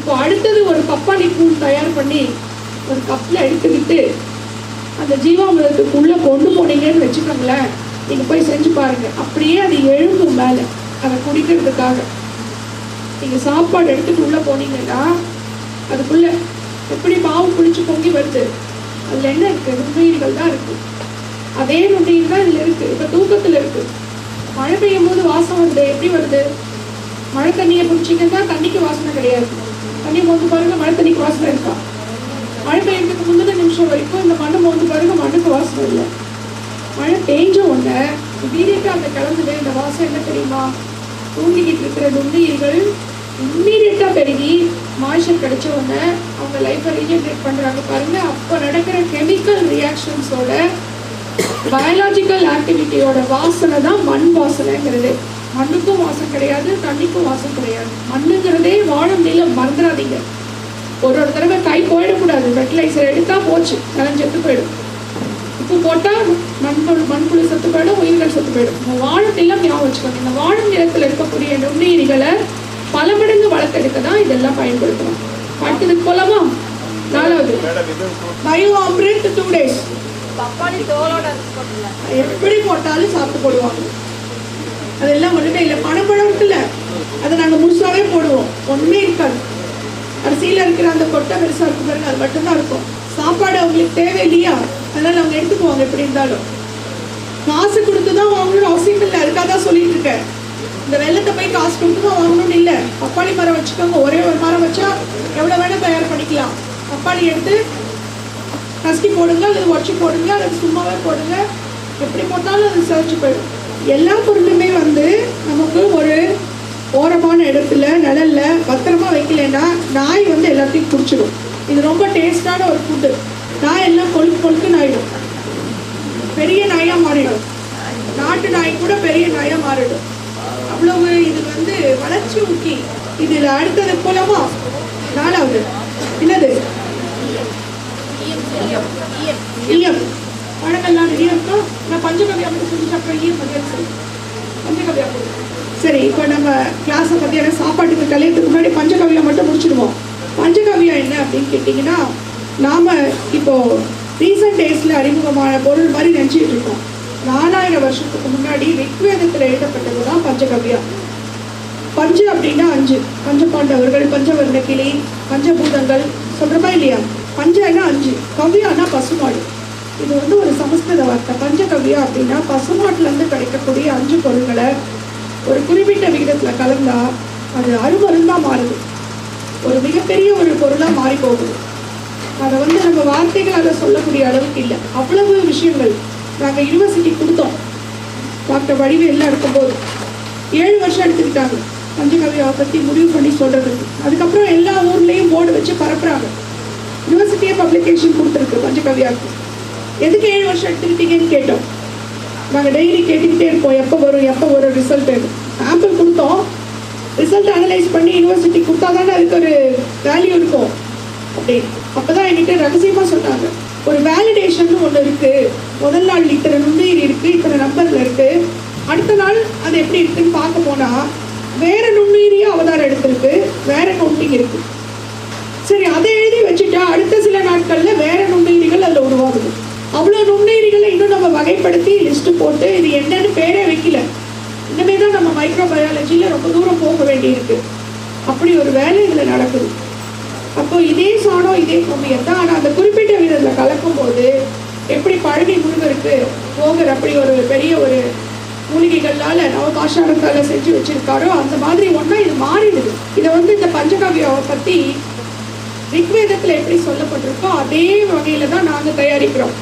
இப்போ அடுத்தது ஒரு பப்பாளி கூழ் தயார் பண்ணி ஒரு கப்பில் எடுத்துக்கிட்டு அந்த ஜீவாமிரத்துக்கு உள்ள கொண்டு போனீங்கன்னு வச்சுக்கோங்களேன். நீங்கள் போய் செஞ்சு பாருங்கள் அப்படியே அது எழும்பும் மேலே. அதை குடிக்கிறதுக்காக. நீங்கள் சாப்பாடு எடுத்துட்டு உள்ளே போனீங்கன்னா அதுக்குள்ளே எப்படி மாவு பிடிச்சி பொங்கி வருது? அதில் என்ன இருக்குது நுண்ணுயிர்கள் தான் இருக்குது அதே நுண்ணுயிர் தான் இதில் இருக்குது இப்போ தூக்கத்தில் இருக்குது மழை பெய்யும் போது வாசம் வருது. எப்படி வருது? மழை தண்ணியை பிடிச்சிங்கன்னா தண்ணிக்கு வாசனை கிடையாது. தண்ணி மோந்து பாருங்க மழை தண்ணி வாசனை இருக்கா? மழை பெய்யறதுக்கு முந்தின நிமிஷம் வரைக்கும் இந்த மண்ணை மோந்து பாருங்க மண்ணுக்கு வாசனை இல்லை. மழை பெஞ்ச உடனே இமீடியட்டாக அந்த கிளம்புது இந்த வாசம் என்ன தெரியுமா? தூங்கிக்கிட்டு இருக்கிற நுண்ணுயிர்கள் இம்மீடியட்டாக பெருகி மாய்ச்சல் கிடைச்ச உடனே அவங்க லைஃப்பை ரீஜென்ரேட் பண்ணுறாங்க பாருங்க. அப்போ நடக்கிற கெமிக்கல் ரியாக்ஷன்ஸோட பயாலாஜிக்கல் ஆக்டிவிட்டியோட வாசனை தான் மண் வாசனைங்கிறது. மண்ணுக்கும் வாசம் கிடையாது தண்ணிக்கும் வாசம் கிடையாது. மண்ணுங்கிறதே வாழும் நிலம் மறந்துடாதீங்க ஒரு ஒரு தடவை கை போயிடக்கூடாது. ஃபெர்டிலைசர் எடுத்தா போச்சு. நிலம் செத்து போயிடும். உப்பு போட்டால் மண்புழு மண்புழு செத்து போயிடும் உயிர்கள் செத்து போயிடும். இந்த வாழும் நிலம் ஞாபகம் வச்சுக்கோங்க. இந்த வாழும் நிலத்தில் இருக்கக்கூடிய நுண்ணுயிரிகளை பல மடங்கு வளர்த்தெடுக்க தான் இதெல்லாம் பயன்படுத்தணும். அடுத்ததுக்கு போலாமா நாலாவது. Bio Amrit two days. எப்படி போட்டாலும் சாப்பிட்டு போடுவாங்க. அதெல்லாம் ஒண்ணுமே இல்லை. பனப்பழம் இருக்குல்ல? அதை நாங்கள் முழுசாவே போடுவோம். ஒண்ணுமே இருக்காது. அரிசியில் இருக்கிற அந்த கொட்டை பெருசா இருக்கும் பாருங்க அது மட்டும்தான் இருக்கும். சாப்பாடு அவங்களுக்கு தேவை இல்லையா? அதனால அவங்க எடுத்துக்குவாங்க எப்படி இருந்தாலும். காசு கொடுத்து தான் வாங்கணும்னு அவசியம் இல்லை. அதுக்காக தான் சொல்லிட்டு இருக்கேன். இந்த வெள்ளத்தை போய் காசு கொடுத்து தான் வாங்கணும்னு இல்லை. பப்பாளி மரம் வச்சுக்கோங்க. ஒரே ஒரு மரம் வச்சா எவ்வளோ வேணால் தயார் பண்ணிக்கலாம். பப்பாளி எடுத்து நசுக்கி போடுங்க அல்லது உடச்சி போடுங்க அல்லது சும்மாவே போடுங்க. எப்படி போட்டாலும் அது சிதைச்சு போயிடும். எல்லா பொருளுமே வந்து நமக்கு ஒரு ஓரமான இடத்துல நிழல்ல பத்திரமா வைக்கலைன்னா நாய் வந்து எல்லாத்தையும் குடிச்சிடும் இது ரொம்ப டேஸ்டான ஒரு ஃபுட்டு நாய் எல்லாம் கொழுக்கு கொழுக்குன்னு ஆயிடும். பெரிய நாயா மாறிடும். நாட்டு நாய் கூட பெரிய நாயா மாறிடும். அவ்வளவு இது வந்து வளர்ச்சி ஊக்கி. இதுல அடுத்தது போலமா? நாலாவது. என்னது? ஈயம் பழங்கள்லாம் நிறைய இருக்கும் நான் பஞ்சகவியா மட்டும் சொல்லி சாப்பிட்றேன் மதியம் பஞ்சகவியா சரி இப்போ நம்ம கிளாஸை மத்தியான சாப்பாட்டுக்கு கல்யாணத்துக்கு முன்னாடி பஞ்சகவியா மட்டும் முடிச்சிடுவோம். பஞ்சகவியா என்ன அப்படின்னு கேட்டிங்கன்னா நாம் இப்போ ரீசெண்ட் டேஸில் அறிமுகமான பொருள் மாதிரி நினச்சிட்டு இருக்கோம். நாலாயிரம் வருஷத்துக்கு முன்னாடி ரிக்வேதத்தில் எழுதப்பட்டது தான் பஞ்சகவியா பஞ்சு அப்படின்னா அஞ்சு. பஞ்சபாண்டவர்கள் பஞ்சவர்ண கிளி பஞ்சபூதங்கள் சொல்கிறமா இல்லையா? பஞ்சம்னா அஞ்சு. கவ்யானா பசுமாடு. இது வந்து ஒரு சமஸ்கிருத வார்த்தை. பஞ்சகவ்யா அப்படின்னா பசுமாட்டிலேருந்து கிடைக்கக்கூடிய அஞ்சு பொருள்களை ஒரு குறிப்பிட்ட விகிதத்தில் கலந்தா அது அருமருந்தாக மாறுது. ஒரு மிகப்பெரிய ஒரு பொருளாக மாறி போகுது. அதை வந்து நம்ம வார்த்தைகளால் சொல்லக்கூடிய அளவுக்கு இல்லை. அவ்வளவு விஷயங்கள் நாங்கள் யூனிவர்சிட்டி கொடுத்தோம். டாக்டர் வடிவேல்லாம் இருக்கும்போது. ஏழு வருஷம் எடுத்துக்கிட்டாங்க. பஞ்சகவியாவை பற்றி முடிவு பண்ணி சொல்கிறதுக்கு அதுக்கப்புறம் எல்லா ஊர்லேயும் போர்டு வச்சு பரப்புகிறாங்க யூனிவர்சிட்டியே பப்ளிகேஷன் கொடுத்துருக்கு பஞ்சகவியாவுக்கு எதுக்கு ஏழு வருஷம் எடுத்துக்கிட்டீங்கன்னு கேட்டோம். நாங்கள் டெய்லி கேட்டுக்கிட்டே இருப்போம். எப்போ வரும் எப்போ வரும் ரிசல்ட்டு சாம்பிள் கொடுத்தோம். ரிசல்ட் அனலைஸ் பண்ணி யூனிவர்சிட்டி கொடுத்தா தானே அதுக்கு ஒரு வேல்யூ இருக்கும். அப்படி. தான் என்கிட்ட ரகசியமாக சொன்னாங்க. ஒரு வேலிடேஷன் ஒன்று இருக்குது முதல் நாள் இத்தனை நுண்ணுயிர் இருக்குது இத்தனை நம்பரில் இருக்குது அடுத்த நாள் அது எப்படி இருக்குன்னு பார்க்க போனால் வேற நுண்ணுயிரியும் அவதாரம் எடுத்திருக்கு. வேற கவுண்டிங் இருக்குது சரி அதை எழுதி வச்சுட்டா அடுத்த சில நாட்களில் வேற நுண்ணுயிரிகள் அதில் உருவாகுது. அவ்வளோ நுண்ணுயிரிகளை இன்னும் நம்ம வகைப்படுத்தி லிஸ்ட்டு போட்டு இது என்னன்னு பேரே வைக்கல. இனிமே தான் நம்ம மைக்ரோபயாலஜியில் ரொம்ப தூரம் போக வேண்டியிருக்கு. அப்படி ஒரு வேலை இதில் நடக்குது. அப்போ இதே சாணம் இதே கும்மியம் தான். ஆனால் அந்த குறிப்பிட்ட விதத்தில் கலக்கும் போது எப்படி பழனி முருகருக்கு போகர் அப்படி ஒரு பெரிய ஒரு மூலிகைகளால் நவபாஷாணத்தால செஞ்சு வச்சுருக்காரோ அந்த மாதிரி ஒன்றா இது மாறிடுது. இதை வந்து இந்த பஞ்சகாவியாவை பற்றி ரிக்வேதத்தில் எப்படி சொல்லப்பட்டிருக்கோ அதே வகையில் தான் நாங்கள் தயாரிக்கிறோம்.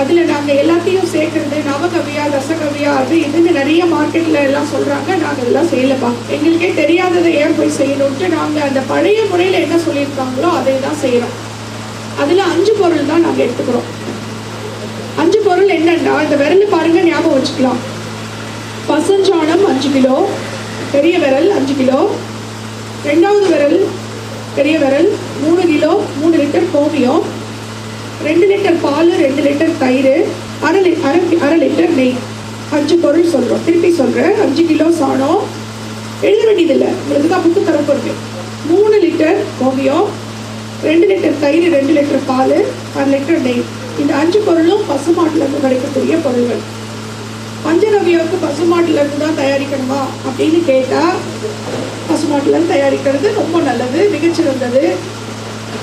அதில் நாங்கள் எல்லாத்தையும் சேர்க்கறது நவகவியா ரசகவியா அது இதுன்னு நிறைய மார்க்கெட்டில் எல்லாம் சொல்கிறாங்க நாங்கள் இதெல்லாம் செய்யலப்பா. எங்களுக்கே தெரியாததை ஏன் போய் செய்யணும்ட்டு நாங்கள் அந்த பழைய முறையில் என்ன சொல்லியிருக்காங்களோ அதை தான் செய்கிறோம் அதில் அஞ்சு பொருள் தான் நாங்கள் எடுத்துக்கிறோம். அஞ்சு பொருள் என்னன்னா இந்த விரல் பாருங்க ஞாபகம் வச்சுக்கலாம். பசஞ்சாணம் அஞ்சு கிலோ பெரிய விரல் அஞ்சு கிலோ ரெண்டாவது விரல் பெரிய விரல் மூணு கிலோ மூணு லிட்டர் கோமியம் ரெண்டு லிட்டர் பால் ரெண்டு லிட்டர் தயிர் அரை லி அரை அரை லிட்டர் நெய். அஞ்சு பொருள் சொல்கிறோம் திருப்பி சொல்கிறேன் அஞ்சு கிலோ சாணம். எழுத வேண்டியதில்லை. உங்களுக்கு தான் புக்கு தரப்பு இருக்கு மூணு லிட்டர் ஓவியம் ரெண்டு லிட்டர் தயிர் ரெண்டு லிட்டர் பால் அரை லிட்டர் நெய். இந்த அஞ்சு பொருளும் பசுமாட்டிலிருந்து கிடைக்கக்கூடிய பொருள்கள். பஞ்சகவியாவுக்கு பசுமாட்டிலிருந்து தான் தயாரிக்கணுமா அப்படின்னு கேட்டால் பசுமாட்டிலிருந்து தயாரிக்கிறது ரொம்ப நல்லது மிகச்சிறந்தது.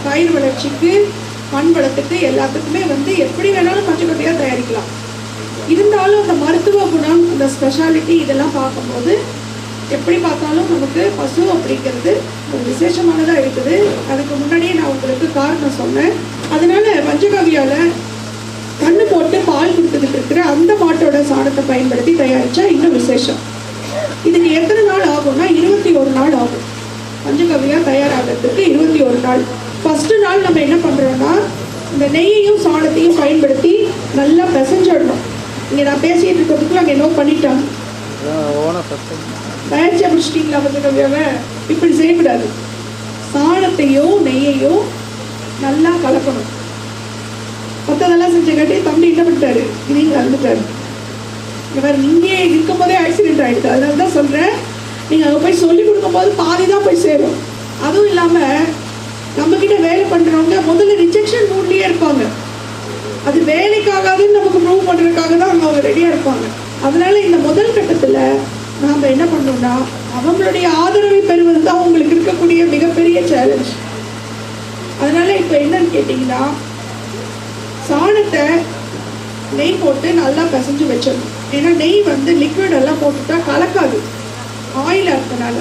பயிர் வளர்ச்சிக்கு மண் வளத்துக்கு எல்லாத்துக்குமே வந்து எப்படி வேணாலும் பஞ்சகவியாக தயாரிக்கலாம். இருந்தாலும் அந்த மருத்துவ குணம் அந்த ஸ்பெஷாலிட்டி இதெல்லாம் பார்க்கும்போது எப்படி பார்த்தாலும் நமக்கு பசு அப்படிங்கிறது ஒரு விசேஷமானதாக இருக்குது. அதுக்கு முன்னாடியே நான் உங்களுக்கு காரணம் சொன்னேன். அதனால பஞ்சகவியால் கண்ணு போட்டு பால் கொடுத்துக்கிட்டு இருக்கிற அந்த மாட்டோட சாணத்தை பயன்படுத்தி தயாரித்தா இன்னும் விசேஷம். இதுக்கு எத்தனை நாள் ஆகும்னா இருபத்தி ஒரு நாள் ஆகும். பஞ்சகவியா தயாராகிறதுக்கு இருபத்தி ஒரு நாள். ஃபர்ஸ்ட் நாள் நம்ம என்ன பண்ணுறோன்னா இந்த நெய்யையும் சாணத்தையும் பயன்படுத்தி நல்லா பிசைஞ்சிடணும். இங்கே நான் பேசிகிட்டு இருக்கிறதுக்குள்ள அங்கே நோட் பண்ணிட்டாங்க. ஓனர் முடிச்சிட்டிங்களா வந்து முடிச்சிட்டீங்களா இப்படி செய்யக்கூடாது. சாணத்தையும் நெய்யையும் நல்லா கலக்கணும். மற்றதெல்லாம் செஞ்சங்காட்டி தம்பி என்ன பண்ணிட்டாரு? இதையும் கலந்துட்டாரு. இவர் இங்கே இருக்கும் போதே ஆக்சிடென்ட் ஆகிடுது அதனால தான் சொல்கிறேன் நீங்கள் அங்கே போய் சொல்லி கொடுக்கும்போது பாதி தான் போய் சேரும். அதுவும் இல்லாமல் நம்மக்கிட்ட வேலை பண்ணுறவங்க முதல்ல ரிஜெக்ஷன் மூட்லேயே இருப்பாங்க. அது வேலைக்காகாதுன்னு நமக்கு ப்ரூவ் பண்ணுறதுக்காக தான் அவங்க ரெடியாக இருப்பாங்க. அதனால இந்த முதல் கட்டத்தில் நாம் என்ன பண்ணோம்னா அவங்களுடைய ஆதரவை பெறுவது தான் உங்களுக்கு இருக்கக்கூடிய மிகப்பெரிய சேலஞ்ச் அதனால இப்போ என்னன்னு கேட்டிங்கன்னா சாணத்தை நெய் போட்டு நல்லா பிசைஞ்சு வச்சிடணும். ஏன்னா நெய் வந்து லிக்விட் எல்லாம் போட்டுட்டா கலக்காது. ஆயில் இருக்கனால.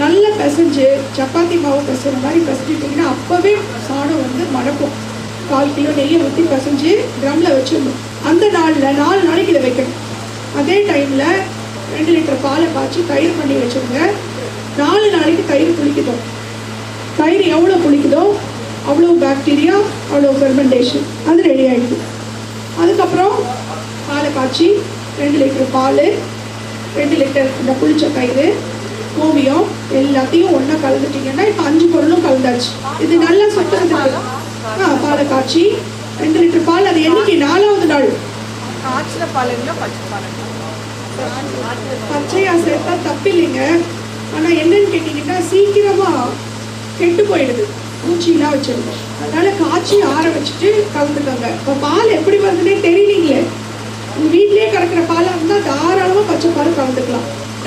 நல்லா பிசைஞ்சு சப்பாத்தி மாவு பிசைற மாதிரி பிசைஞ்சிட்டிங்கன்னா அப்போவே சாணம் வந்து மடக்கும் கால் கிலோ நெய்யை ஊற்றி பிசைஞ்சு ட்ரம்மில் வச்சிடணும். அந்த நாளில் நாலு நாளைக்கு இதை வைக்கணும். அதே டைமில் ரெண்டு லிட்டர் பாலை காய்ச்சி தயிர் பண்ணி வச்சுருங்க. நாலு நாளைக்கு தயிர் புளிக்கட்டும் தயிர் எவ்வளோ புளிக்குதோ அவ்வளோ பாக்டீரியா அவ்வளோ ஃபெர்மெண்டேஷன் அது ரெடி ஆகிடுது அதுக்கப்புறம் பாலை காய்ச்சி ரெண்டு லிட்டர் பால் ரெண்டு லிட்டர் இந்த புளிச்ச தயிர் கோமியம் எல்லாத்தையும் ஒன்றா கலந்துட்டீங்கன்னா இப்போ அஞ்சு பொருளும் கலந்தாச்சு. இது நல்லா சுத்தறதுக்கு. ஆ பாலை காய்ச்சி ரெண்டு லிட்டர் பால் அது என்னைக்கு? நாலாவது நாள். காய்ச்சின பச்சையா சேர்த்தா தப்பில்லைங்க. ஆனால் என்னன்னு கேட்டிங்கன்னா சீக்கிரமாக கெட்டு போயிடுது. பூச்சிலாம் வச்சிருந்தோம் அதனால காய்ச்சி ஆற வச்சுட்டு கலந்துக்கோங்க. இப்போ பால் எப்படி வருதுன்னே தெரியலீங்களே. உங்கள் வீட்லேயே கிடக்கிற பாலாக இருந்தால் தாராளமாக பச்சை பால் கலந்துக்கலாம்.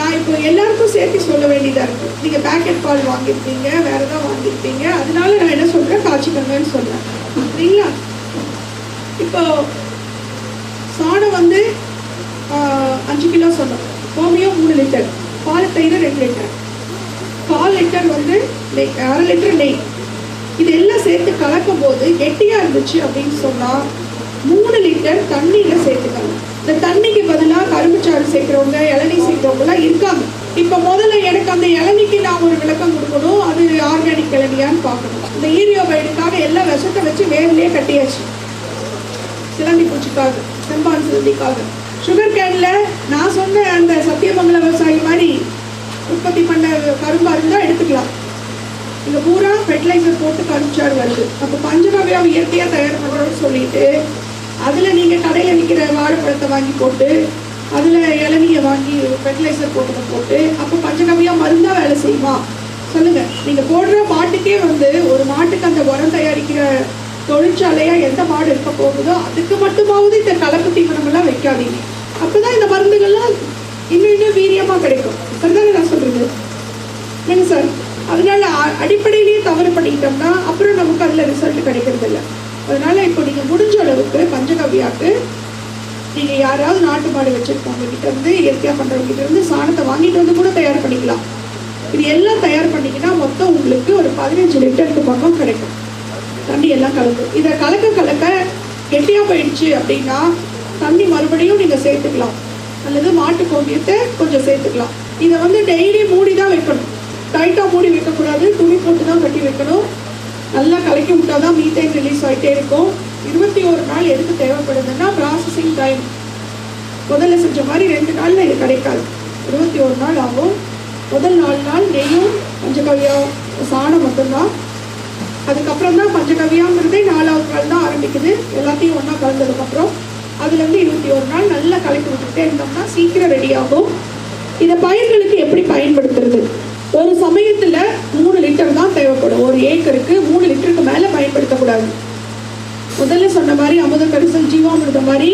நான் இப்போ எல்லாருக்கும் சேர்த்து சொல்ல வேண்டியதாக இருக்குது நீங்கள் பேக்கெட் பால் வாங்கியிருப்பீங்க வேறு ஏதாவது வாங்கியிருப்பீங்க. அதனால நான் என்ன சொல்கிறேன் காய்ச்சிக்கோங்கன்னு சொல்கிறேன் சரிங்களா இப்போ சாணம் வந்து அஞ்சு கிலோ சொன்னோம். கோமியம் மூணு லிட்டர். பால் தயிர் ரெண்டு லிட்டர். கால் லிட்டர் வந்து நெய் அரை லிட்டர் நெய். இதெல்லாம் சேர்த்து கலக்கும் போது கெட்டியாக இருந்துச்சு அப்படின்னு சொன்னால் மூணு லிட்டர் தண்ணியில் சேர்த்துக்கணும் இந்த தண்ணிக்கு பதிலாக கரும்புச்சாறு சேர்க்குறவங்க இளநீ சேர்க்குறவங்கலாம் இருக்காங்க. இப்போ முதல்ல எனக்கு அந்த இளநிக்கு நான் ஒரு விளக்கம் கொடுக்கணும். அது ஆர்கானிக் இளநியான்னு பார்க்கணும். இந்த ஈரியோபைடுக்காக எல்லா விஷத்தை வச்சு வேர்லேயே கட்டியாச்சு. சிலந்தி பூச்சிக்காக செம்பான் சிலந்திக்காக. சுகர் கேனில் நான் சொன்ன அந்த சத்தியமங்கல விவசாயி மாதிரி உற்பத்தி பண்ண கரும்பாக இருந்தால் எடுத்துக்கலாம். இங்கே பூரா ஃபெர்டிலைசர் போட்டு கரும்புச்சாறு வருது. அப்போ பஞ்சகவ்யாவை இயற்கையாக தயார் பண்ணுறோம்னு சொல்லிட்டு அதில் நீங்கள் கடையில் விற்கிற வாழைப்பழத்தை வாங்கி போட்டு அதில் இளநியை வாங்கி ஃபெர்டிலைசர் போட்டு போட்டு அப்போ பஞ்சகவ்யா மருந்தாக வேலை செய்யுமா? சொல்லுங்கள் நீங்கள் போடுற மாட்டுக்கே வந்து ஒரு மாட்டுக்கு அந்த உரம் தயாரிக்கிற தொழிற்சாலையா எந்த மாடு இருக்க போகுதோ அதுக்கு மட்டுமாவது இந்த கலப்பு தீவனமெல்லாம் வைக்காதீங்க. அப்பதான் இந்த மருந்துகள்லாம் இன்னும் இன்னும் வீரியமா கிடைக்கும். சரிதானே நான் சொல்றது? என்ன சார். அதனால அ- அடிப்படையிலேயே தவறு பண்ணிட்டோம்னா அப்புறம் நமக்கு அதுல ரிசல்ட் கிடைக்கிறது இல்லை அதனால இப்போ நீங்க முடிஞ்ச அளவுக்கு பஞ்சகவ்யாக்கு நீங்க யாராவது நாட்டு மாடு வச்சிருக்கவங்க கிட்ட இருந்து இயற்கையா பண்றவங்க கிட்ட இருந்து சாணத்தை வாங்கிட்டு வந்து கூட தயார் பண்ணிக்கலாம். இது எல்லாம் தயார் பண்ணீங்கன்னா மொத்தம் உங்களுக்கு ஒரு பதினஞ்சு லிட்டருக்கு பக்கம் கிடைக்கும். தண்ணி எல்லாம் கலந்து. இதை கலக்க கலக்க கெட்டியாக போயிடுச்சு அப்படின்னா தண்ணி மறுபடியும் நீங்கள் சேர்த்துக்கலாம். அல்லது மாட்டு கோமியத்தை கொஞ்சம் சேர்த்துக்கலாம். இதை வந்து டெய்லி மூடி தான் வைக்கணும். டைட்டாக மூடி வைக்கக்கூடாது. துணி போட்டு தான் கட்டி வைக்கணும். நல்லா கலக்கி விட்டால் தான் மீத்தேன் ரிலீஸ் ஆகிட்டே இருக்கும். இருபத்தி ஒரு நாள் எதுக்கு தேவைப்படுதுன்னா ப்ராசஸிங் டைம் முதல்ல செஞ்ச மாதிரி ரெண்டு நாளில் இது கிடைக்காது. இருபத்தி ஒரு நாள் ஆகும். முதல் நாலு நாள் நெய்யும் பஞ்சகவியம் சாணம் மட்டும்தான். அதுக்கப்புறம் தான் பஞ்சகவியாங்கிறதே நாலாவது நாள் தான் ஆரம்பிக்குது. எல்லாத்தையும் ஒன்றா கலந்ததுக்கப்புறம் அதுலேருந்து இருபத்தி ஒரு நாள் நல்லா கலக்கி விட்டுட்டே இருந்தோம்னா சீக்கிரம் ரெடி ஆகும். இதை பயிர்களுக்கு எப்படி பயன்படுத்துறது? ஒரு சமயத்துல மூணு லிட்டர் தான் தேவைப்படும். ஒரு ஏக்கருக்கு மூணு லிட்டருக்கு மேல பயன்படுத்தக்கூடாது. முதல்ல சொன்ன மாதிரி அமுத கரிசல் ஜீவாமிருத மாதிரி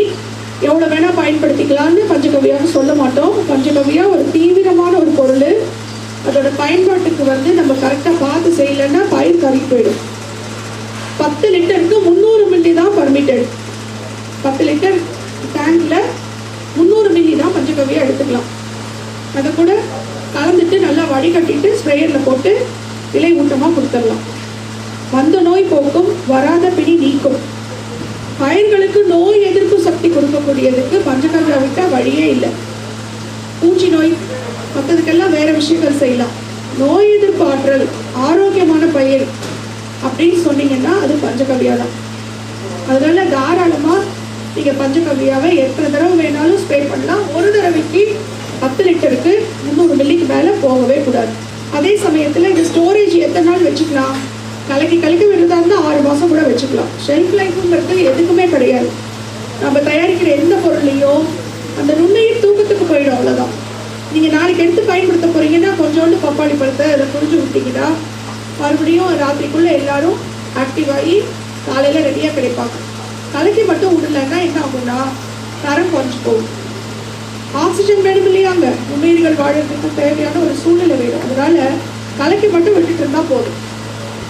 எவ்வளோ வேணா பயன்படுத்திக்கலாம்னு பஞ்சகவியான்னு சொல்ல மாட்டோம். பஞ்சகவியா ஒரு தீவிரமான ஒரு பொருள். அதோட பயன்பாட்டுக்கு வந்து நம்ம கரெக்டாக பார்த்து செய்யலைன்னா பயிர் கறி போயிடும். பத்து லிட்டருக்கு முந்நூறு மில்லி தான் பர்மிட்டட் பத்து லிட்டர் டேங்க்ல முந்நூறு மில்லி தான் பஞ்சகவியா எடுத்துக்கலாம். அதை கூட கலந்துட்டு நல்லா வடிகட்டிட்டு ஸ்ப்ரேயரில் போட்டு இலை ஊட்டமாக கொடுத்துடலாம். வந்த நோய் போக்கும் வராத பிணி நீக்கும். பயிர்களுக்கு நோய் எதிர்ப்பு சக்தி கொடுக்கக்கூடியதுக்கு பஞ்சகவியா விட்டால் வழியே இல்லை. பூச்சி நோய் மற்றதுக்கெல்லாம் வேற விஷயங்கள் செய்யலாம். நோய் எதிர்ப்பு ஆற்றல் ஆரோக்கியமான பயிர் அப்படின்னு சொன்னீங்கன்னா அது பஞ்சகவியா தான் அதனால தாராளமாக நீங்கள் பஞ்சகவியாவை எத்தனை தடவை வேணாலும் ஸ்ப்ரே பண்ணலாம். ஒரு தடவைக்கு பத்து லிட்டருக்கு முந்நூறு மில்லிக்கு மேலே போகவே கூடாது. அதே சமயத்தில் இந்த ஸ்டோரேஜ் எத்தனை நாள் வச்சுக்கலாம்? கலக்கி கலக்கி விடுறதா இருந்தால் ஆறு மாதம் கூட வச்சுக்கலாம். ஷெல்ஃப் லைஃப்ங்கிறது எதுக்குமே கிடையாது. நம்ம தயாரிக்கிற எந்த பொருளையும் அந்த நுண்ணுயிர் தூக்கத்துக்கு போயிடும் அவ்வளோதான் நீங்கள் நாளைக்கு எடுத்து பயன்படுத்த போகிறீங்கன்னா கொஞ்சோண்டு பப்பாளி பழத்தை அதை புரிஞ்சு விட்டீங்கன்னா மறுபடியும் ராத்திரிக்குள்ளே எல்லாரும் ஆக்டிவ் ஆகி காலையில் ரெடியாக கிடைப்பாங்க. கலக்கி மட்டும் விடலைன்னா என்ன ஆகும்னா தரம் குறைஞ்சி போகும். ஆக்சிஜன் வேணும் இல்லையாங்க நுண்ணுயிர்கள் வாழறதுக்கு தேவையான ஒரு சூழ்நிலை வேணும். அதனால கலக்கி மட்டும் விட்டுட்டு இருந்தா போதும்.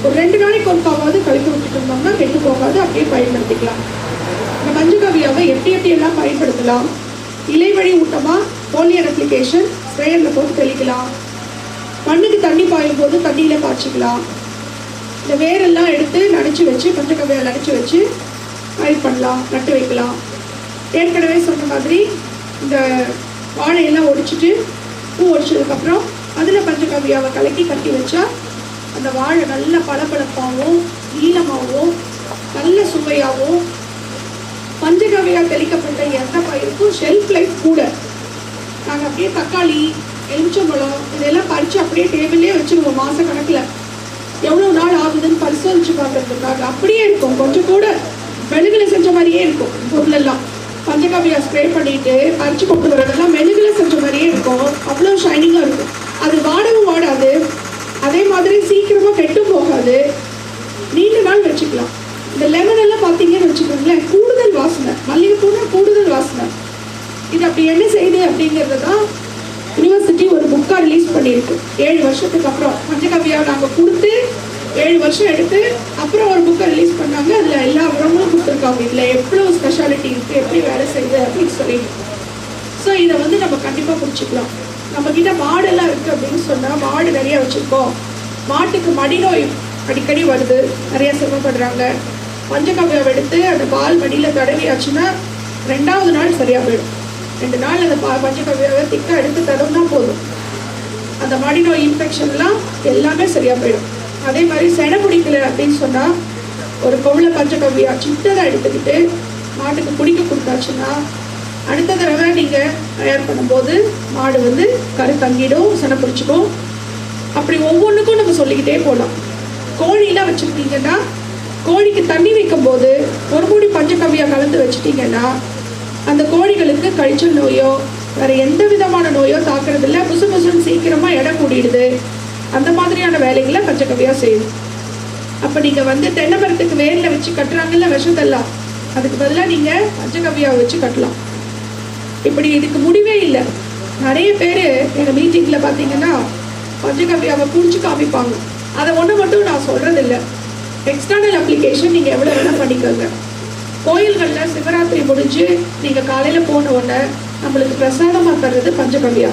ஒரு ரெண்டு நாளைக்கு ஒருக்காவது கலக்கி விட்டுட்டு இருந்தோம்னா கெட்டு போகாது அப்படியே பயன்படுத்திக்கலாம். இந்த மஞ்சுகவியாவை எப்படி எப்படி எல்லாம் பயன்படுத்தலாம். இலை வழி ஊட்டமா போலியர் அப்ளிகேஷன் ஸ்ப்ரேயரில் போட்டு தெளிக்கலாம். மண்ணுக்கு தண்ணி பாயும் போது தண்ணியில் காய்ச்சிக்கலாம் இந்த வேரெல்லாம் எடுத்து நனைச்சி வச்சு மஞ்சக்கவியால் நனைச்சி வச்சு பயிர் பண்ணலாம் நட்டு வைக்கலாம். ஏற்கனவே சொன்ன மாதிரி இந்த வாழையெல்லாம் ஒடிச்சிட்டு பூ ஒடிச்சதுக்கப்புறம் அதில் பஞ்சகவியாவை கலக்கி கட்டி வச்சா அந்த வாழை நல்ல பளபளப்பாகவும் நீளமாகவும் நல்ல சுவையாகவும் பஞ்சகவியா தெளிக்கப்பட்ட எந்த பயிருக்கும் ஷெல்ஃப் லைஃப் கூட. நாங்கள் அப்படியே தக்காளி எலுமிச்சம்பழம் இதெல்லாம் பறித்து அப்படியே டேபிள்லேயே வச்சுருவோம் மாத கணக்கில். எவ்வளோ நாள் ஆகுதுன்னு பரிசோதிச்சு பார்க்கறதுக்காக அப்படியே இருக்கும். கொஞ்சம் கூட மெழுகுல செஞ்ச மாதிரியே இருக்கும் பொருளெல்லாம். பஞ்சகாவியா ஸ்ப்ரே பண்ணிட்டு அரிச்சு கொண்டு வரதெல்லாம் மெழுகுல செஞ்ச மாதிரியே இருக்கும். அவ்வளோ ஷைனிங்காக இருக்கும். அது வாடவும் வாடாது. அதே மாதிரி சீக்கிரமாக கெட்டும் போகாது. நீண்ட நாள் வச்சுக்கலாம். இந்த லெமன் எல்லாம் பார்த்தீங்கன்னு வச்சுக்கோங்களேன் கூடுதல் வாசனை. மல்லிகைப்பூனா கூடுதல் வாசனை. இது அப்படி என்ன செய்யுது அப்படிங்கிறது தான் யூனிவர்சிட்டி ஒரு புக்காக ரிலீஸ் பண்ணியிருக்கு. ஏழு வருஷத்துக்கு அப்புறம். பஞ்சகவியா நாங்கள் கொடுத்து ஏழு வருஷம் எடுத்து அப்புறம் ஒரு புக்கை ரிலீஸ் பண்ணாங்க. அதில் எல்லா விவரங்களும் கொடுத்துருக்காங்க. இதில் எவ்வளோ ஸ்பெஷாலிட்டி இருக்குது எப்படி வேலை செய்யுது அப்படின்னு சொல்லி. ஸோ இதை வந்து நம்ம கண்டிப்பாக பிடிச்சிக்கலாம். நம்ம கிட்ட மாடெல்லாம் இருக்குது அப்படின்னு சொன்னால் மாடு நிறைய வச்சுருக்கோம். மாட்டுக்கு மடிநோய் அடிக்கடி வருது. நிறைய சிரமப்படுறாங்க. பஞ்சகவ்யாவை எடுத்து அந்த பால் மடியில் தடவியாச்சுன்னா ரெண்டாவது நாள் சரியாக போயிடும். ரெண்டு நாள் அந்த பா பஞ்சகவ்யாவை திக்காக எடுத்து தடவுனா போதும். அந்த மடிநோய் இன்ஃபெக்ஷன்லாம் எல்லாமே சரியாக போயிடும். அதே மாதிரி செனை பிடிக்கல அப்படின்னு சொன்னால் ஒரு கொவுளை பஞ்சகவ்யா சின்னதாக எடுத்துக்கிட்டு மாட்டுக்கு பிடிக்க கொடுத்தாச்சுன்னா அடுத்த தடவை நீங்கள் தயார் பண்ணும்போது மாடு வந்து கரு தங்கிடும் செனை பிடிச்சிக்கும். அப்படி ஒவ்வொன்றுக்கும் நம்ம சொல்லிக்கிட்டே போகலாம் கோழிலாம் வச்சுருக்கீங்கன்னா கோழிக்கு தண்ணி வைக்கும்போது ஒரு மூடி பஞ்சக்கவியாக கலந்து வச்சுட்டிங்கன்னா அந்த கோழிகளுக்கு கழிச்சல் நோயோ வேறு எந்த விதமான நோயோ தாக்குறதில்ல. புசு புசுன்னு சீக்கிரமாக எடை கூடிடுது. அந்த மாதிரியான வேலைகளை பஞ்சகவ்யா செய்யணும் அப்போ நீங்கள் வந்து தென்னை மரத்துக்கு வச்சு கட்டுறாங்கல்ல விஷத்தெல்லாம் அதுக்கு பதிலாக நீங்கள் பஞ்சகவ்யாவை வச்சு கட்டலாம். இப்படி இதுக்கு முடிவே இல்லை. நிறைய பேர் எங்கள் மீட்டிங்கில் பார்த்தீங்கன்னா பஞ்சகவ்யாவை பிடிச்சி காமிப்பாங்க. அதை ஒன்று மட்டும் நான் சொல்கிறதில்ல எக்ஸ்டர்னல் அப்ளிகேஷன் நீங்கள் எவ்வளோ வேணால் பண்ணிக்கோங்க. கோயில்களில் சிவராத்திரி முடிஞ்சு நீங்கள் காலையில் போன உடனே நம்மளுக்கு பிரசாதமாக தர்றது பஞ்சகவ்யா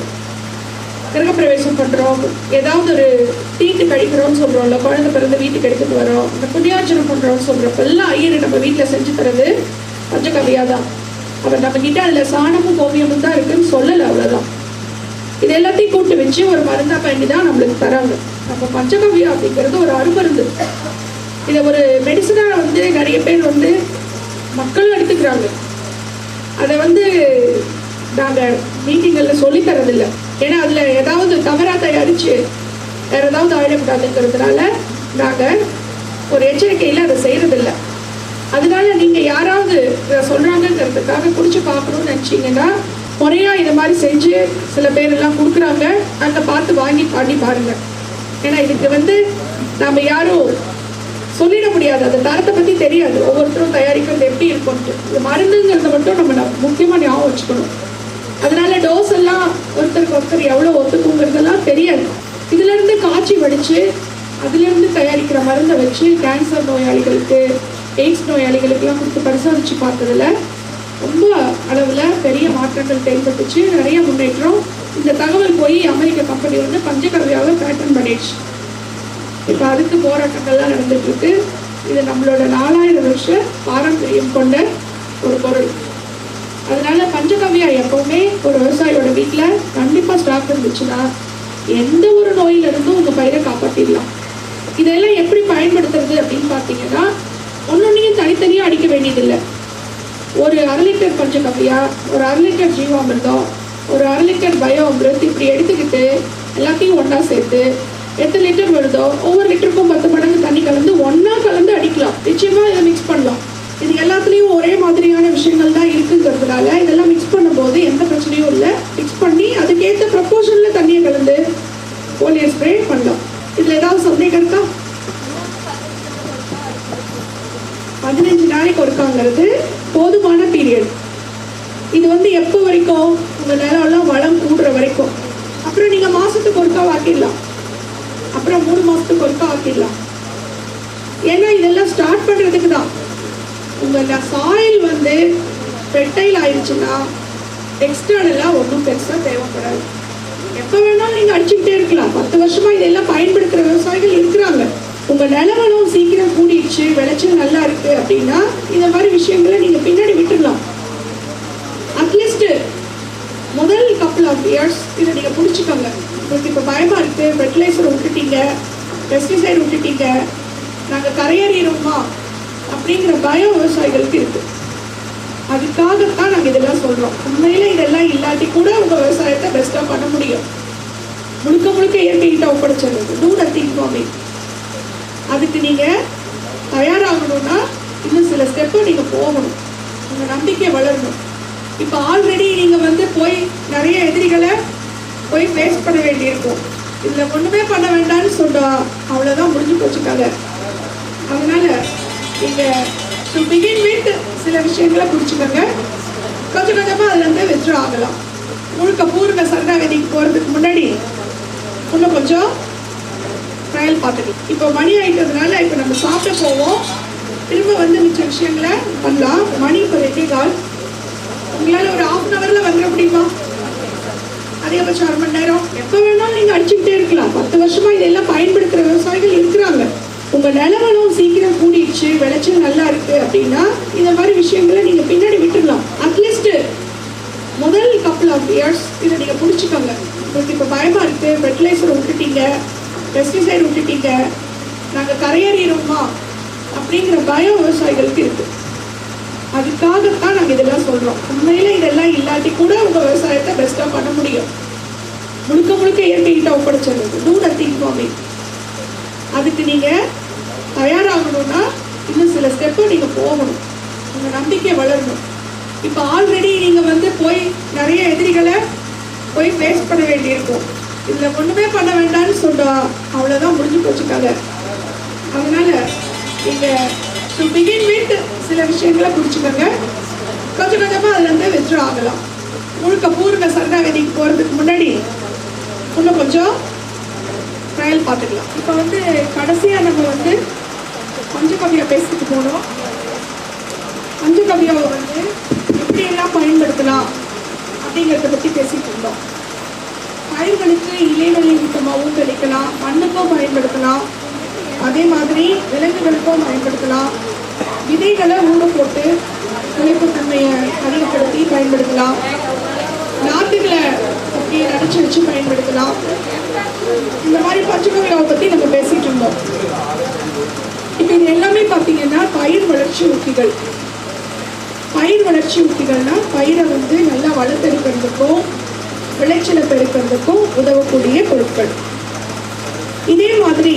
கிரகப்பிரவேசம் பண்ணுறோம் ஏதாவது ஒரு தீட்டு கழிக்கிறோம்னு சொல்கிறோம்ல குழந்தை பிறந்து வீட்டுக்கு எடுத்துகிட்டு வரோம். இந்த புண்ணியாச்சனம் பண்ணுறோம்னு சொல்கிறப்பெல்லாம் ஐயர் நம்ம வீட்டில் செஞ்சு தரது பஞ்சகவ்யா தான் அவர் நம்ம கிட்ட அதில் சாணமும் கோமியமும் தான் இருக்குன்னு சொல்லலை அவ்வளோதான் இது எல்லாத்தையும் கூட்டு வச்சு ஒரு மருந்தா பண்ணி தான் நம்மளுக்கு தராங்க. அப்போ பஞ்சகவியா அப்படிங்கிறது ஒரு அருமருந்து. இதை ஒரு மெடிசனாக வந்து நிறைய பேர் வந்து மக்களும் எடுத்துக்கிறாங்க. அதை வந்து நாங்கள் மீட்டிங்களில் சொல்லித்தரதில்லை ஏன்னா அதில் ஏதாவது தவறாக தயாரித்து வேறு ஏதாவது ஆயிடக்கூடாதுங்கிறதுனால நாங்கள் ஒரு எச்சரிக்கையில் அதை செய்கிறதில்ல அதனால நீங்கள் யாராவது இதை சொல்கிறாங்கங்கிறதுக்காக குடிச்சு பார்க்கணும்னு நினச்சிங்கன்னா முறையாக இதை மாதிரி செஞ்சு சில பேர் எல்லாம் கொடுக்குறாங்க. அங்கே பார்த்து வாங்கி பண்ணி பாருங்க. ஏன்னா இதுக்கு வந்து நம்ம யாரும் சொல்லிட முடியாது. அந்த தரத்தை பற்றி தெரியாது. ஒவ்வொருத்தரும் தயாரிக்கிறது எப்படி இருக்கும்ட்டு இது மருந்துங்கிறத மட்டும் நம்ம ந- முக்கியமா ஞாபகம் வச்சுக்கணும். அதனால டோஸ் எல்லாம் ஒருத்தருக்கு ஒருத்தர் எவ்வளோ ஒத்துக்குங்கிறதெல்லாம் தெரியாது. இதுல இருந்து காய்ச்சி வடிச்சு அதுல இருந்து தயாரிக்கிற மருந்தை வச்சு கேன்சர் நோயாளிகளுக்கு எய்ட்ஸ் நோயாளிகளுக்கெல்லாம் கொடுத்து பரிசோதிச்சு பார்த்ததுல ரொம்ப அளவில் பெரிய மாற்றங்கள் தென்பட்டுச்சு. நிறைய முன்னேற்றம். இந்த தகவல் போய் அமெரிக்க கம்பெனி வந்து பஞ்சகவ்யாவை பேட்டன் பண்ணிடுச்சு. இப்போ அதுக்கு போராட்டங்கள்லாம் நடந்துட்டு இருக்கு. இது நம்மளோட நாலாயிரம் வருஷ பாரம்பரியம் கொண்ட ஒரு பொருள். அதனால பஞ்சகவ்யா எப்பவுமே ஒரு விவசாயியோட வீட்டில் கண்டிப்பாக ஸ்டாக் இருந்துச்சுன்னா எந்த ஒரு நோயில இருந்தும் உங்கள் பயிரை காப்பாற்றிடலாம் இதெல்லாம் எப்படி பயன்படுத்துறது அப்படின்னு பார்த்தீங்கன்னா ஒன்னொன்னையும் தனித்தனியாக அடிக்க வேண்டியதில்லை. ஒரு அரை லிட்டர் பஞ்சகவ்யா ஒரு அரை லிட்டர் ஜீவாமிர்தம் ஒரு அரை லிட்டர் பயோ அமிர்த் இப்படி எடுத்துக்கிட்டு எல்லாத்தையும் ஒன்றா சேர்த்து எத்தனை லிட்டர் வருதோ ஒவ்வொரு லிட்டருக்கும் பத்து மடங்கு தண்ணி கலந்து ஒன்றா கலந்து அடிக்கலாம். நிச்சயமாக இதை மிக்ஸ் பண்ணலாம். இது எல்லாத்துலேயும் ஒரே மாதிரியான விஷயங்கள் தான் இருக்குங்கிறதுனால இதெல்லாம் மிக்ஸ் பண்ணும்போது எந்த பிரச்சனையும் இல்லை. மிக்ஸ் பண்ணி அதுக்கேற்ற ப்ரப்போர்ஷனில் தண்ணியை கலந்து போலியோ ஸ்ப்ரே பண்ணலாம். இதில் ஏதாவது சந்தேகம் இருக்கா? பதினஞ்சு நாளைக்கு ஒருக்காங்கிறது போதுமான பீரியட் இது வந்து எப்போ வரைக்கும்? உங்கள் நிலம்லாம் வளம் கூடுற வரைக்கும். அப்புறம் நீங்கள் மாதத்துக்கு ஒருக்கா ஆக்கிடலாம் அப்புறம் மூணு மாதத்துக்கு ஒருக்கா ஆக்கிடலாம் ஏன்னா இதெல்லாம் ஸ்டார்ட் பண்ணுறதுக்கு தான். உங்கள் சாயில் வந்து ஃபெர்டைல் ஆயிடுச்சுன்னா எக்ஸ்டர்னலாக ஒன்றும் பெருசாக தேவைப்படாது. எப்போ வேணாலும் நீங்கள் அடிச்சுக்கிட்டே இருக்கலாம். பத்து வருஷமாக இதெல்லாம் பயன்படுத்துகிற விவசாயிகள் இருக்கிறாங்க. உங்கள் நிலவளம் சீக்கிரம் கூடிடுச்சு விளைச்சல் நல்லா இருக்கு அப்படின்னா இந்த மாதிரி விஷயங்களை நீங்கள் பின்னாடி விட்டுடலாம் அட்லீஸ்ட் முதல் கப்பல் ஆஃப் இயர்ஸ் இதை நீங்கள் பிடிச்சிக்கோங்க. உங்களுக்கு இப்போ பயமாக இருக்குது ஃபெர்டிலைசர் விட்டுட்டீங்க பெஸ்டிசைட் விட்டுட்டீங்க நாங்கள் கரையேறிடுவோமா அப்படிங்கிற பயம் விவசாயிகளுக்கு இருக்குது அதுக்காகத்தான் நாங்கள் இதெல்லாம் சொல்கிறோம் உண்மையில இதெல்லாம் இல்லாட்டி கூட உங்கள் விவசாயத்தை பெஸ்ட்டாக பண்ண முடியும். முழுக்க முழுக்க இயற்கைகிட்ட ஒப்படைச்சிடுறது. டூ நத்திங் ஃபார்மிங் அதுக்கு நீங்கள் தயாராகணும்னா இன்னும் சில ஸ்டெப்பை நீங்கள் போகணும். உங்கள் நம்பிக்கை வளரணும். இப்போ ஆல்ரெடி நீங்கள் வந்து போய் நிறைய எதிரிகளை போய் ஃபேஸ் பண்ண வேண்டியிருக்கும். இதில் ஒன்றுமே பண்ண வேண்டாம்னு சொன்னா அவ்வளோதான் முடிஞ்சு போச்சு கதை அதனால நீங்கள் டு பிகின் வித் சில விஷயங்களை பிடிச்சிக்கோங்க கொஞ்சம் கொஞ்சமாக அதுலேருந்து வித்ட்ரா ஆகலாம். முழுக்க பூர்ண சரணாகதிக்கு போகிறதுக்கு முன்னாடி இன்னும் கொஞ்சம் ட்ரையல் பார்த்துக்கலாம். இப்போ மணி ஆயிட்டதுனால இப்போ நம்ம சாப்பிட போவோம். திரும்ப வந்து மிச்ச விஷயங்களை பண்ணலாம். மணி இப்போ ரெண்டே கால். உங்களால் ஒரு ஹாஃப் அன் ஹவரில் வந்துட முடியுமா? அதிகபட்சம் அரை மணி நேரம். எப்போ வேணாலும் நீங்கள் அடிச்சுக்கிட்டே இருக்கலாம். பத்து வருஷமாக இதெல்லாம் பயன்படுத்துகிற விவசாயிகள் இருக்கிறாங்க. உங்கள் நிலவரம் சீக்கிரம் கூடிடுச்சு விளைச்சல் நல்லா இருக்கு அப்படின்னா இந்த மாதிரி விஷயங்களை நீங்கள் பின்னாடி விட்டுடலாம். அட்லீஸ்ட் முதல் கப்பல் ஆஃப் இயர்ஸ் இதை நீங்கள் பிடிச்சிக்கோங்க. உங்களுக்கு இப்போ பயமாக இருக்குது ஃபெர்டிலைசர் விட்டுட்டீங்க பெஸ்டிசைட் விட்டுட்டீங்க நாங்கள் கரையேறிடுவோமா அப்படிங்கிற பயம் விவசாயிகளுக்கு இருக்குது அதுக்காகத்தான் நாங்கள் இதெல்லாம் சொல்கிறோம் உண்மையில இதெல்லாம் இல்லாட்டி கூட உங்கள் விவசாயத்தை பெஸ்ட்டாக பண்ண முடியும். முழுக்க முழுக்க இயற்கைகிட்ட ஒப்படைச்சிருந்தது டூ நத்திங் ஃபார்மிங் அதுக்கு நீங்கள் தயாராகணும்னா இன்னும் சில ஸ்டெப்பை நீங்கள் போகணும். உங்கள் நம்பிக்கை வளரணும். இப்போ ஆல்ரெடி நீங்கள் வந்து போய் நிறைய எதிரிகளை போய் ஃபேஸ் பண்ண வேண்டியிருக்கும். இதில் ஒன்றுமே பண்ண வேண்டாம்னு சொன்னா அவ்வளோதான் முடிஞ்சு போச்சுக்காங்க அதனால் அதனால நீங்கள் டு பிகின் வித் சில விஷயங்களை பிடிச்சிக்கோங்க கொஞ்சம் கொஞ்சமாக அதுலேருந்து வித்ட்ரா ஆகலாம். முழுக்க பூர்ண சரணாகதிக்கு போகிறதுக்கு முன்னாடி இன்னும் கொஞ்சம் ட்ரையல் பார்த்துக்கலாம். இப்போ வந்து கடைசியாக நம்ம வந்து பஞ்சகவியா பேசிட்டு போனோம். பஞ்சகவியாவை வந்து எப்படியெல்லாம் பயன்படுத்தலாம் அப்படிங்கிறத பற்றி பேசிட்டு இருந்தோம். பயிர்களுக்கு இலைவெளி ஊட்டமாகவும் தெளிக்கலாம் மண்ணுக்கும் பயன்படுத்தலாம் அதே மாதிரி விலங்குகளுக்கும் பயன்படுத்தலாம். விதைகளை ஊடு போட்டு உழைப்புத்தன்மையை அதிகப்படுத்தி பயன்படுத்தலாம். நாட்டுகளை பற்றி நடிச்சு வச்சு பயன்படுத்தலாம். இந்த மாதிரி பச்சைக்கவியாவை பற்றி நம்ம பேசிட்டு இருந்தோம். இப்போ இது எல்லாமே பார்த்தீங்கன்னா பயிர் வளர்ச்சி உத்திகள். பயிர் வளர்ச்சி உத்திகள்னா பயிரை வந்து நல்லா வளர்த்தெடுக்கிறதுக்கும் விளைச்சலை பெருக்கிறதுக்கும் உதவக்கூடிய பொருட்கள். இதே மாதிரி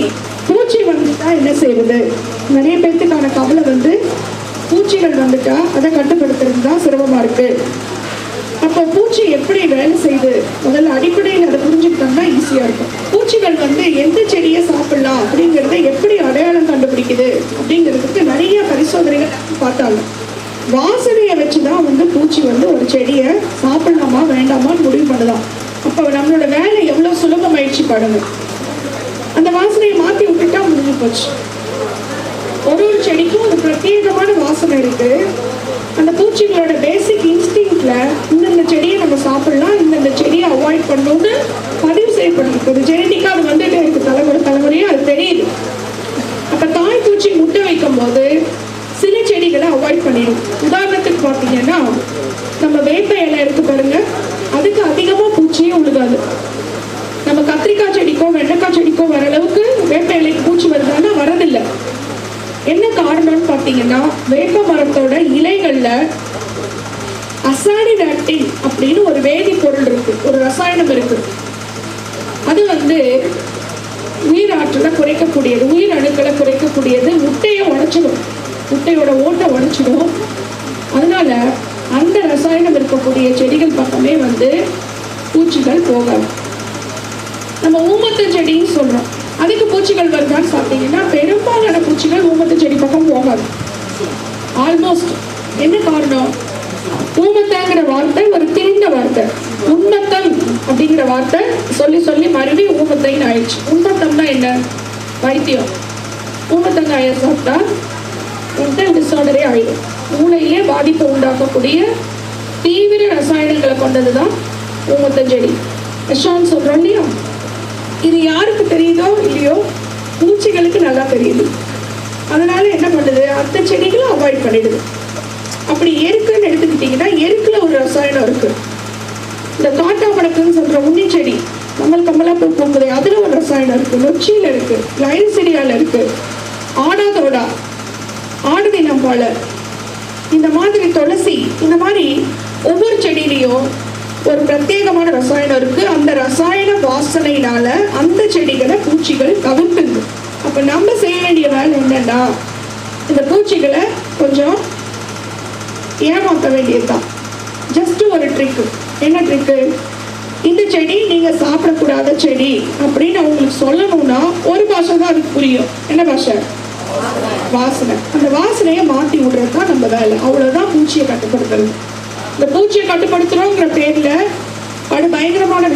பூச்சி வந்துட்டா என்ன செய்வது? நிறைய பேர்த்துக்கான கவலை வந்து பூச்சிகள் வந்துட்டா அதை கட்டுப்படுத்துறது தான் சிரமமாக இருக்குது அப்போ பூச்சி எப்படி வேலை செய்யுது முதல்ல அடிப்படையில் அதை புரிஞ்சுக்கிட்டோம்னா ஈஸியாக இருக்கும். பூச்சிகள் வந்து எந்த செடியை சாப்பிடலாம் அப்படிங்கிறத எப்படி அடையாளம் கண்டுபிடிக்குது அப்படிங்கிறதுக்கு நிறைய பரிசோதனைகள் பார்த்தாங்க. வாசனையை வச்சு தான் வந்து பூச்சி வந்து ஒரு செடியை சாப்பிடலாமா வேண்டாமான்னு முடிவு பண்ணுதான். அப்போ நம்மளோட வேலை எவ்வளவு சுலபமாயிடுச்சு பாடுங்க அந்த வாசனையை மாத்தி விட்டுட்டா முடிஞ்சு போச்சு. ஒரு ஒரு செடிக்கும் ஒரு பிரத்யேகமான வாசனை இருக்கு. அந்த பூச்சிகளோட பேசிக் இன்ஸ்டிங்க்ட்ல இந்தந்த செடியை நம்ம சாப்பிடலாம் இந்தந்த செடியை அவாய்ட் பண்ணணும்னு பதிவு செய்யப்பட்டிருக்கு. ஜெனட்டிக்காக அது வந்துட்டே இருக்கு. தலைமுறை தலைமுறையும் அது தெரியுது. அப்போ தாய் பூச்சி முட்டை வைக்கும் போது சில செடிகளை அவாய்ட் பண்ணிடும் உதாரணத்துக்கு பார்த்தீங்கன்னா நம்ம வேப்ப இலை எடுத்து பாருங்க. அதுக்கு அதிகமாக பூச்சியே உழுகாது. நம்ம கத்திரிக்காய் செடிக்கோ வெண்டைக்காய் செடிக்கோ வர அளவுக்கு வேப்ப இலைக்கு பூச்சி வருதான்னா வரதில்லை. என்ன காரணம்னு பார்த்தீங்கன்னா வேப்ப மரத்தோட இலைகளில் அசானிடாக்டின் அப்படின்னு ஒரு வேதிப்பொருள் இருக்கு. ஒரு ரசாயனம் இருக்கு. அது வந்து உயிர் ஆற்றலை குறைக்கக்கூடியது உயிர் அணுக்களை குறைக்கக்கூடியது. முட்டையை உடைச்சிடும். முட்டையோட ஓட்டை உடைச்சிடும். அதனால அந்த ரசாயனம் இருக்கக்கூடிய செடிகள் பக்கமே வந்து பூச்சிகள் போகாது. நம்ம ஊமத்து செடின்னு சொல்றோம். அதுக்கு பூச்சிகள் வருதான்னு பார்த்தீங்கன்னா பெரும்பாலான பூச்சிகள் ஊமத்து செடி பக்கம் போகாது. ஆல்மோஸ்ட் என்ன காரணம்? ஊமத்தாங்கிற வார்த்தை ஒரு திரிந்த வார்த்தை. உண்மத்தம் அப்படிங்கிற வார்த்தை சொல்லி சொல்லி மறுபடி ஊமத்தைன்னு ஆயிடுச்சு. உண்மத்தம்னா என்ன? வைத்தியம். ஊமத்தங்காய சாப்பிட்டா மென்டல் டிசார்டரே ஆயிடும் மூளையிலே பாதிப்பை உண்டாக்கக்கூடிய தீவிர ரசாயனங்களை கொண்டது தான் ஊமத்தஞ்செடி விஷான்னு சொல்கிறோம் இல்லையா? இது யாருக்கு தெரியுதோ இல்லையோ பூச்சிகளுக்கு நல்லா தெரியுது. அதனால என்ன பண்ணுது? அந்த செடிகளை அவாய்ட் பண்ணிடுது. அப்படி எருக்குன்னு எடுத்துக்கிட்டிங்கன்னா எருக்குல ஒரு ரசாயனம் இருக்கு. இந்த காட்டா மடக்குன்னு சொல்ற உண்ணி செடி கமல் கமலா பூ பூக்குது அதுல ஒரு ரசாயனம் இருக்கு. நொச்சியில இருக்கு. லைன்சிரியால இருக்கு. ஆடாதோடா ஆடுதி நம்பால இந்த மாதிரி துளசி இந்த மாதிரி ஒவ்வொரு செடியிலையும் ஒரு பிரத்யேகமான ரசாயனம் இருக்கு. அந்த ரசாயன வாசனையினால அந்த செடிகளை பூச்சிகள் தவிர்க்குது. அப்ப நம்ம செய்ய வேண்டிய வேலை என்னன்னா இந்த பூச்சிகளை கொஞ்சம் ஏமாத்த வேண்டியதுதான். ஜஸ்ட் ஒரு ட்ரிக்கு என்ன ட்ரிக்கு இந்த செடி நீங்க சாப்பிடக்கூடாத செடி அப்படின்னு அவங்களுக்கு சொல்லணும்னா ஒரு பாஷை தான் அதுக்கு புரியும். என்ன பாஷை? வாசனை. அந்த வாசனையை மாத்தி விடுறது தான் நம்ம வேலை. அவ்வளவுதான் பூச்சியை கட்டுப்படுத்துறது. இந்த பூச்சியை கட்டுப்படுத்துறோங்கிற பேர்ல படு பயங்கரமான